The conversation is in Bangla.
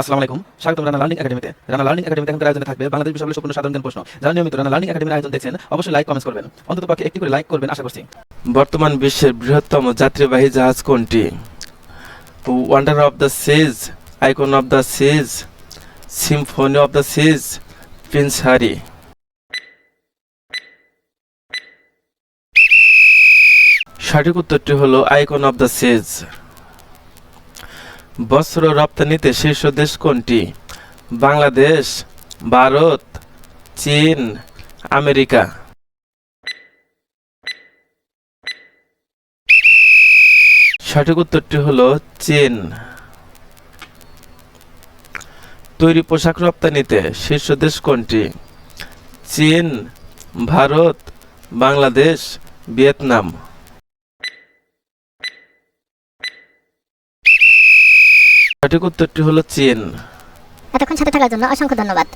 আসসালামু আলাইকুম। স্বাগতম রানা লার্নিং একাডেমিতে। রানা লার্নিং একাডেমিতে এখনকার আয়োজনে থাকবে বাংলাদেশ বিষয়ে সম্পূর্ণ সাধারণ জ্ঞান প্রশ্ন। যারা নিয়মিত রানা লার্নিং একাডেমির আয়োজন দেখছেন, অবশ্যই লাইক কমেন্টস করবেন। অন্তত পক্ষে একটি করে লাইক করবেন, আশা করছি। বর্তমান বিশ্বের বৃহত্তম যাত্রীবাহী জাহাজ কোনটি? Wonder of the seas icon of the seas symphony of the seas prince Harry সঠিক উত্তরটি হলো আইকন অফ দ্য সিজ বস্ত্র রপ্তানিতে শীর্ষ দেশ কোনটি? বাংলাদেশ, ভারত, চীন, আমেরিকা। সঠিক উত্তরটি হলো চীন। তৈরি পোশাক রপ্তানিতে শীর্ষ দেশ কোনটি? চীন, ভারত, বাংলাদেশ, ভিয়েতনাম। সঠিক উত্তরটি হলো চীন। এতক্ষণ সাথে থাকার জন্য অসংখ্য ধন্যবাদ।